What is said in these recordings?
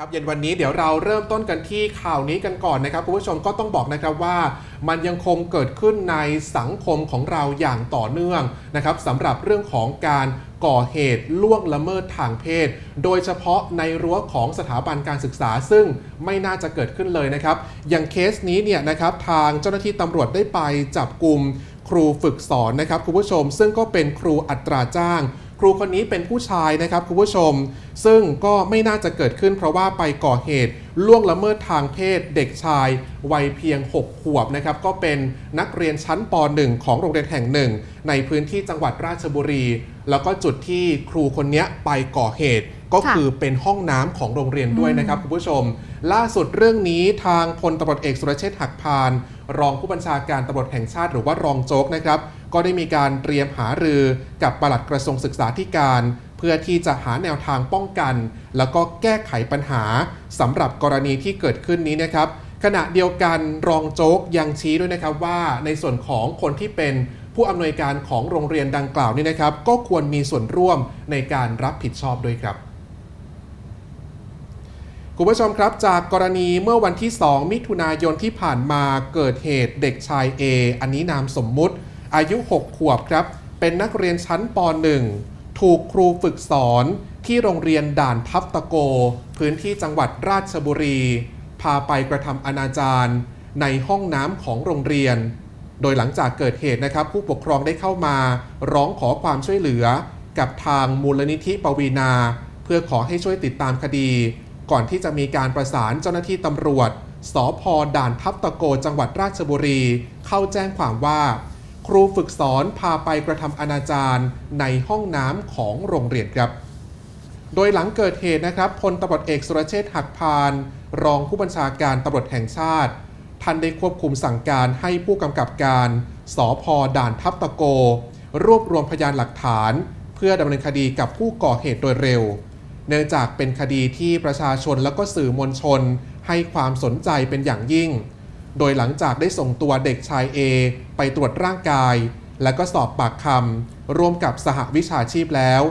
ครับเย็นวันนี้เดี๋ยวเราเริ่มต้นกันที่ข่าวนี้กันก่อนนะครับคุณผู้ชมก็ต้องบอกนะครับว่ามันยังคงเกิดขึ้นในสังคมของเราอย่างต่อเนื่องนะครับสำหรับเรื่องของการก่อเหตุล่วงละเมิดทางเพศ โดยเฉพาะในรั้วของสถาบันการศึกษาซึ่งไม่น่าจะเกิดขึ้นเลยนะครับ อย่างเคสนี้เนี่ยนะครับทางเจ้าหน้าที่ตำรวจได้ไปจับกลุ่มครูฝึกสอนนะครับคุณผู้ชม ซึ่งก็เป็นครูอัตราจ้าง ครูคนนี้เป็นผู้ชายนะครับคุณผู้ชม ซึ่งก็ไม่น่าจะเกิดขึ้นเพราะว่าไปก่อเหตุล่วงละเมิดทางเพศเด็กชาย วัยเพียง 6 ขวบนะครับ ก็เป็นนักเรียนชั้นป .1 ของโรงเรียนแห่งหนึ่ง ในพื้นที่จังหวัดราชบุรี แล้วก็จุดที่ครูคนนี้ไปก่อเหตุ ก็คือเป็นห้องน้ำของโรงเรียนด้วยนะครับคุณผู้ชม ล่าสุดเรื่องนี้ทางพลตำรวจเอกสุรเชษฐ์หักพาน รองผู้บัญชาการตำรวจแห่งชาติหรือว่ารองโจ๊กนะครับ ก็ได้มีการเตรียมหารือกับปลัดกระทรวงศึกษาธิการ เพื่อที่จะหาแนวทางป้องกัน แล้วก็แก้ไขปัญหาสำหรับกรณีที่เกิดขึ้นนี้นะครับขณะเดียวกันรองโจ๊กยังชี้ด้วยนะครับว่าในส่วนของคนที่เป็นผู้อำนวยการของโรงเรียนดังกล่าวนี่นะครับ ก็ควรมีส่วนร่วมในการรับผิดชอบด้วยครับคุณผู้ชมครับจากกรณีเมื่อวันที่ 2 มิถุนายนที่ผ่านมาเกิดเหตุเด็กชาย A อันนี้นามสมมุติ อายุ 6 ขวบครับ เป็นนักเรียนชั้นป .1 ถูกครูฝึกสอนที่โรงเรียนด่านทับตะโก พื้นที่จังหวัดราชบุรี พาไปกระทำอนาจารในห้องน้ำของโรงเรียน โดยหลังจากเกิดเหตุนะครับ ผู้ปกครองได้เข้ามา ร้องขอความช่วยเหลือ กับทางมูลนิธิปวีนา เพื่อขอให้ช่วยติดตามคดี ก่อนที่จะมีการประสานเจ้าหน้าที่ตำรวจสพด่านทับตะโกจังหวัดราชบุรี เข้าแจ้งความว่า ครูฝึกสอนพาไปกระทำอนาจารในห้องน้ำของโรงเรียนครับ โดยหลังเกิดเหตุนะครับพลตำรวจเอกสุรเชษฐ์หักพาน รองผู้บัญชาการตำรวจแห่งชาติ ท่านได้ควบคุมสั่งการให้ผู้กำกับการสพด่านทับตะโก รวบรวมพยานหลักฐาน เพื่อดำเนินคดีกับผู้ก่อเหตุโดยเร็ว เนื่องจากเป็นคดีที่ประชาชนและก็สื่อมวลชน ให้ความสนใจเป็นอย่างยิ่ง โดยหลังจากได้ส่งตัวเด็กชาย A ไปตรวจร่างกาย และก็สอบปากคำร่วมกับสหวิชาชีพแล้ว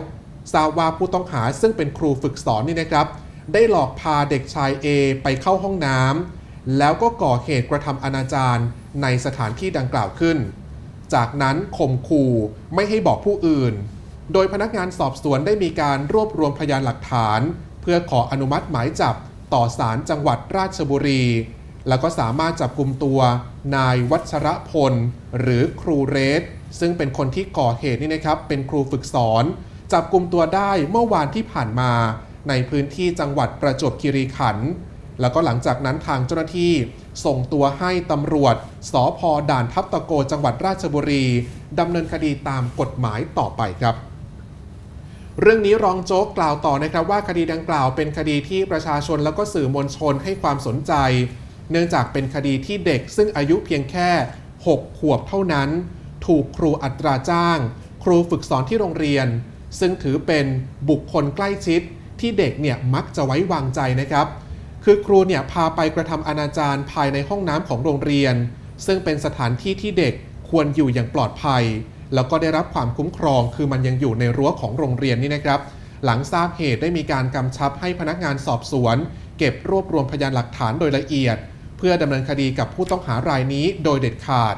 ทราบว่าผู้ต้องหาซึ่งเป็นครูฝึกสอนนี่นะครับ ได้หลอกพาเด็กชาย A ไปเข้าห้องน้ำแล้วก็ก่อเหตุกระทำอนาจารในสถานที่ดังกล่าวขึ้น จากนั้นข่มขู่ไม่ให้บอกผู้อื่น โดยพนักงานสอบสวนได้มีการรวบรวมพยานหลักฐาน เพื่อขออนุมัติหมายจับต่อศาลจังหวัดราชบุรี แล้วก็สามารถจับกลุ่มตัวนายวัชรพล หรือครูเรส ซึ่งเป็นคนที่ก่อเหตุนี่นะครับ เป็นครูฝึกสอน จับกลุ่มตัวได้เมื่อวานที่ผ่านมา ในพื้นที่จังหวัดประจวบคีรีขันธ์แล้วก็หลังจากนั้นทางเจ้าหน้าที่ส่งตัวให้ตำรวจสพด่านทับตะโกจังหวัดราชบุรีดำเนินคดีตามกฎหมายต่อไปครับ เรื่องนี้รองโจ๊กกล่าวต่อนะครับว่าคดีดังกล่าวเป็นคดีที่ประชาชนแล้วก็สื่อมวลชนให้ความสนใจ เนื่องจากเป็นคดีที่เด็กซึ่งอายุเพียงแค่ 6 ขวบเท่านั้น ถูกครูอัตราจ้าง ครูฝึกสอนที่โรงเรียน ซึ่งถือเป็นบุคคลใกล้ชิดที่เด็กเนี่ยมักจะไว้วางใจนะครับ คือครูเนี่ยพาไปกระทำอนาจารภายในห้องน้ำของโรงเรียน ซึ่งเป็นสถานที่ที่เด็กควรอยู่อย่างปลอดภัย แล้วก็ได้รับความคุ้มครอง คือมันยังอยู่ในรั้วของโรงเรียนนี่นะครับ หลังทราบเหตุได้มีการกำชับให้พนักงานสอบสวน เก็บรวบรวมพยานหลักฐานโดยละเอียด พื่อดำเนินคดีกับผู้ต้องหารายนี้โดยเด็ดขาด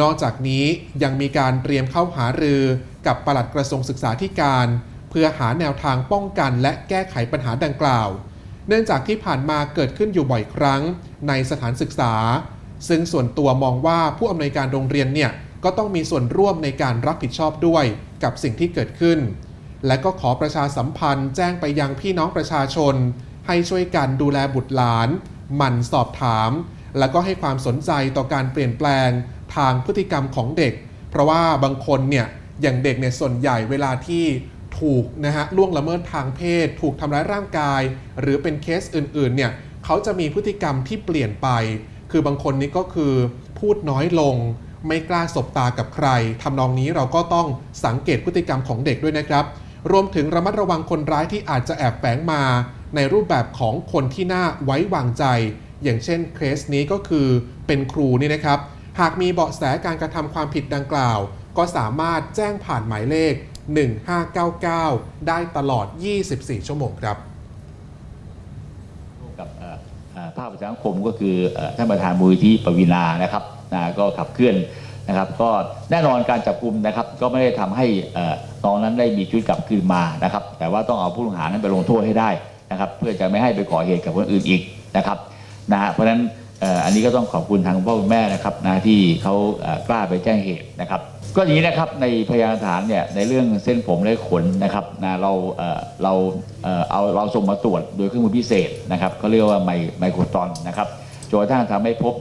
นอกจากนี้ยังมีการเตรียมเข้าหารือกับปลัดกระทรวงศึกษาธิการ เพื่อหาแนวทางป้องกันและแก้ไขปัญหาดังกล่าว เนื่องจากที่ผ่านมาเกิดขึ้นอยู่บ่อยครั้งในสถานศึกษา ซึ่งส่วนตัวมองว่าผู้อำนวยการโรงเรียนเนี่ยก็ต้องมีส่วนร่วมในการรับผิดชอบด้วยกับสิ่งที่เกิดขึ้น และก็ขอประชาสัมพันธ์แจ้งไปยังพี่น้องประชาชน ให้ช่วยกันดูแลบุตรหลาน หมั่นสอบถาม แล้วก็ให้ความสนใจต่อการเปลี่ยนแปลงทางพฤติกรรมของเด็ก เพราะว่าบางคนเนี่ยอย่างเด็กเนี่ยส่วนใหญ่เวลาที่ถูกนะฮะล่วงละเมิดทางเพศ ถูกทำร้ายร่างกาย หรือเป็นเคสอื่นๆเนี่ยเขาจะมีพฤติกรรมที่เปลี่ยนไป คือบางคนนี่ก็คือพูดน้อยลง ไม่กล้าสบตากับใครทำนองนี้เราก็ต้องสังเกตพฤติกรรมของเด็กด้วยนะครับ รวมถึงระมัดระวังคนร้ายที่อาจจะแอบแฝงมา ในรูปแบบของคนที่น่าไว้วางใจ อย่างเช่นเคสนี้ก็คือเป็นครูนี่นะครับ หากมีเบาะแสการกระทำความผิดดังกล่าว ก็สามารถแจ้งผ่านหมายเลข 1599 ได้ตลอด 24 ชั่วโมงครับกับภาคประชาสังคมก็คือท่านประธานมูลที่ปวีนานะครับก็ขับเคลื่อนนะครับ ก็แน่นอนการจับกลุ่มนะครับ ก็ไม่ได้ทำให้น้องนั้นได้มีชีวิตกลับคืนมานะครับ แต่ว่าต้องเอาผู้ต้องหานั้นไปลงโทษให้ได้ นะครับเพื่อจะไม่ให้ไปก่อเหตุกับคนอื่นอีกนะครับนะฮะเพราะฉะนั้นอันนี้ก็ต้องขอบคุณทางพ่อคุณแม่นะครับนะที่เขากล้าไปแจ้งเหตุนะครับ ก็อย่างนี้นะครับในพยานฐานเนี่ยในเรื่องเส้นผมและขนนะครับนะเราเราเอาเราส่งมาตรวจโดยเครื่องมือพิเศษนะครับเขาเรียกว่าไมไมโครตอนนะครับจนกระทั่งทำให้พบ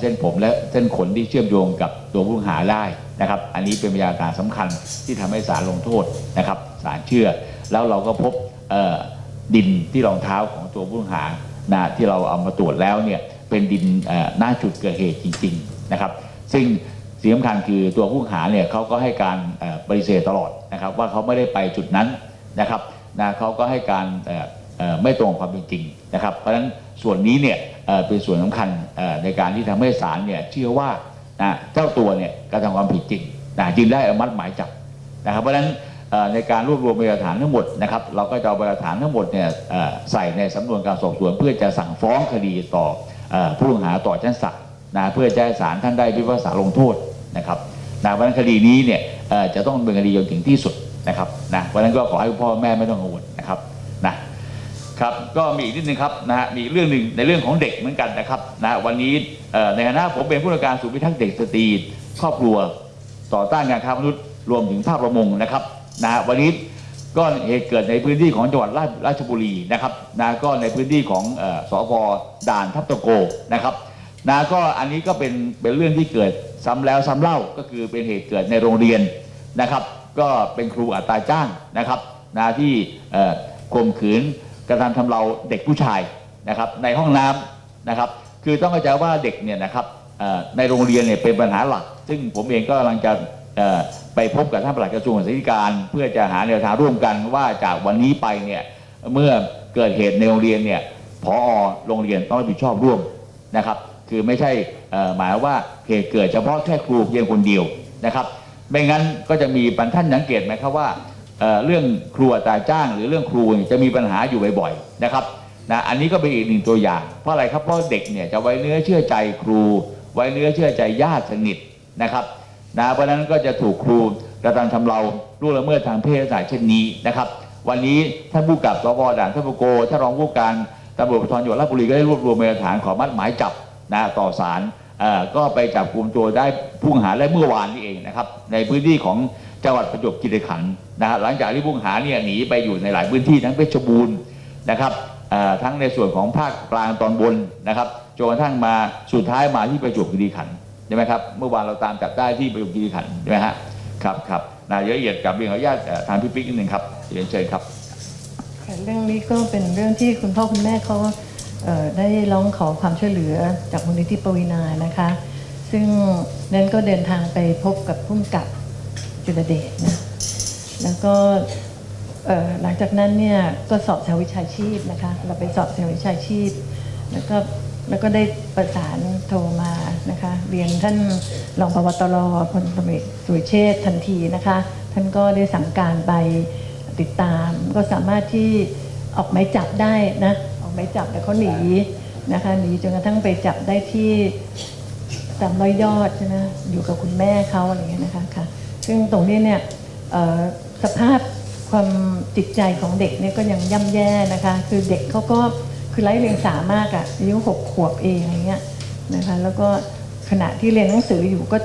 เส้นผมและเส้นขนที่เชื่อมโยงกับตัวผู้ต้องหาได้นะครับ อันนี้เป็นพยานฐานสำคัญที่ทำให้ศาลลงโทษนะครับศาลเชื่อ แล้วเราก็พบ ดินที่รองเท้าของตัวผู้ต้องหานะที่เราเอามาตรวจแล้วเนี่ยเป็นดินหน้าจุดเกิดเหตุจริง ๆนะครับ ซึ่งสิ่งสำคัญคือตัวผู้ต้องหาเนี่ยเขาก็ให้การปฏิเสธตลอดนะครับ ว่าเขาไม่ได้ไปจุดนั้นนะครับนะเขาก็ให้การไม่ตรงความเป็นจริงนะครับ เพราะฉะนั้นส่วนนี้เนี่ยเป็นส่วนสำคัญในการที่ทำให้ศาลเนี่ยเชื่อว่านะเจ้าตัวเนี่ยกระทำความผิดจริงนะจึงได้อนุมัติหมายจับนะครับ เพราะฉะนั้น ในการรวบรวมพยานฐานทั้งหมดนะครับเราก็จะเอาพยานฐานทั้งหมดเนี่ยใส่ในสำนวนการสอบสวน เพื่อจะสั่งฟ้องคดีต่ออผู้ต้องหาต่อชั้นศาลนะเพื่อจะให้ศาลท่านได้พิพากษาลงโทษนะครับนะเพราะนั้นคดีนี้เนี่ยจะต้องเป็นคดีจนถึงที่สุดนะครับนะเพราะนั้นก็ขอให้คุณพ่อแม่ไม่ต้องกังวลนะครับนะครับก็มีอีกนิดนึงครับนะฮะมีเรื่องหนึ่งในเรื่องของเด็กเหมือนกันนะครับนะวันนี้ในฐานะผมเป็นผู้นวยการศูนย์พิทักษ์เด็กสตรีครอบครัว ต่อต้านการค้ามนุษย์รวมถึงภาพประมงนะครับ นะวันนี้ก็เหตุเกิดในพื้นที่ของจังหวัดราชบุรีนะครับนะก็ในพื้นที่ของเอ่อสพด่านทับตะโกนะครับนะก็อันนี้ก็เป็นเป็นเรื่องที่เกิดซ้ำแล้วซ้ำเล่าก็คือเป็นเหตุเกิดในโรงเรียนนะครับ ก็เป็นครูอัตราจ้างนะครับนะที่ข่มขืนกระทำทำเราเด็กผู้ชายนะครับ ในห้องน้ำนะครับ คือต้องเข้าใจว่าเด็กเนี่ยนะครับในโรงเรียนเนี่ยเป็นปัญหาหลัก ซึ่งผมเองก็กำลังจะ ไปพบกับท่านปลัดกระทรวงศึกษาธิการ เพื่อจะหาแนวทางร่วมกันว่าจากวันนี้ไปเนี่ยเมื่อเกิดเหตุในโรงเรียนเนี่ยพอโรงเรียนต้องรับผิดชอบร่วมนะครับ คือไม่ใช่หมายว่าเหตุเกิดเฉพาะแค่ครูเพียงคนเดียวนะครับไม่งั้นก็จะมีปัญท่านสังเกตไหมครับว่าเเรื่องครูตาจ้างหรือเรื่องครูจะมีปัญหาอยู่บ่อยๆนะครับนะอันนี้ก็เป็นอีกหนึ่งตัวอย่าง เพราะอะไรครับเพราะเด็กเนี่ยจะไว้เนื้อเชื่อใจครู ไว้เนื้อเชื่อใจญาติสนิทนะครับ นะเพราะนั้นก็จะถูกครูกระทำทำเราล่วงละเมิดทางเพศลักษณะเช่นนี้นะครับ วันนี้ท่านผู้กับสพด่านทัพโกท่านรองผู้การตำรวจภูธรจังหวัดราชบุรีก็ได้รวบรวมพยานหลักฐานขอมัดหมายจับนะต่อศาลก็ไปจับกลุ่มตัวได้ผู้ต้องหาได้เมื่อวานนี้เองนะครับ ในพื้นที่ของจังหวัดประจวบคีรีขันธ์นะฮะหลังจากที่ผู้ต้องหาเนี่ยหนีไปอยู่ในหลายพื้นที่ทั้งเพชรบูรณ์นะครับทั้งในส่วนของภาคกลางตอนบนนะครับจนกระทั่งมาสุดท้ายมาที่ประจวบคีรีขันธ์ ใช่ไหมครับเมื่อวานเราตามจับได้ที่ประจวบคีรีขันธ์ใช่ไหมฮะครับครับนายละเอียดกับเรียนขออนุญาตเอ่อทางพี่ปิ๊กนิดนึงครับเรียนเชิญครับ ค่ะเรื่องนี้ก็เป็นเรื่องที่คุณพ่อคุณแม่เขาเอ่อได้ร้องขอความช่วยเหลือจากมูลนิธิปวีนานะคะ ซึ่งนั้นก็เดินทางไปพบกับผู้กำกับจุลเดชนะแล้วก็เอ่อหลังจากนั้นเนี่ยก็สอบสาวิชาชีพนะคะ เราไปสอบสาวิชาชีพ แล้วก็ แล้วก็ได้ประสานโทรมานะคะ เรียนท่านรองพบตรพลตำรวจสุรเชษฐ์ทันทีนะคะ ท่านก็ได้สั่งการไปติดตาม ก็สามารถที่ออกหมายจับได้นะออกหมายจับแต่เขาหนีนะคะหนีจนกระทั่งไปจับได้ที่สามร้อยยอดใช่ไหมอยู่กับคุณแม่เขาอะไรอย่างเงี้ยนะคะค่ะซึ่งตรงนี้เนี่ยสภาพความจิตใจของเด็กเนี่ยก็ยังย่ำแย่นะคะ คือเด็กเขาก็ คือไร้เรียงสามากอะ่ะอายุหกขวบเองอะไรเงี้ยนะคะแล้วก็ขณะที่เรียนหนังสืออยู่ก็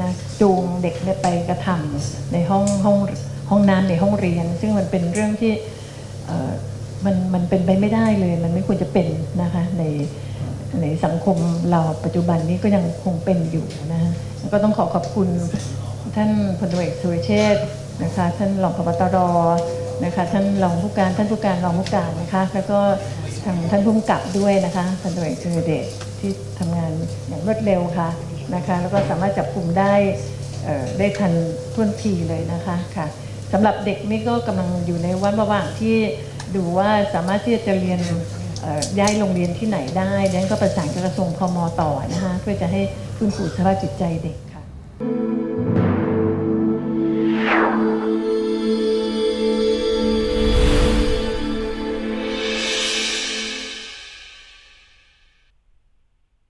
นะจูงเด็กไปกระทำในห้องห้องห้องน้ำในห้องเรียน ซึ่งมันเป็นเรื่องที่เออมันมันเป็นไปไม่ได้เลย มันไม่ควรจะเป็นนะคะในในสังคมเราปัจจุบันนี้ก็ยังคงเป็นอยู่นะฮะก็ต้องขอขอบคุณท่านพลตเอกสุรเชษนะคะท่านรองพบตรนะคะท่านรองผู้การท่านผู้การรองผู้การนะคะแล้วก็ ทางท่านผู้กำกับด้วยนะคะพันตำรวจเอกเดชที่ทำงานอย่างรวดเร็วค่ะนะคะ แล้วก็สามารถจับกลุ่มได้เอ่อได้ทันท่วนทีเลยนะคะค่ะสำหรับเด็กนี่ก็กำลังอยู่ในวันระหว่างที่ดูว่าสามารถที่จะเรียนเอ่อย้ายโรงเรียนที่ไหนได้ดังนั้นก็ประสานกับกระทรวงพมต่อนะคะเพื่อจะให้ฟื้นฟูสภาพจิตใจเด็ก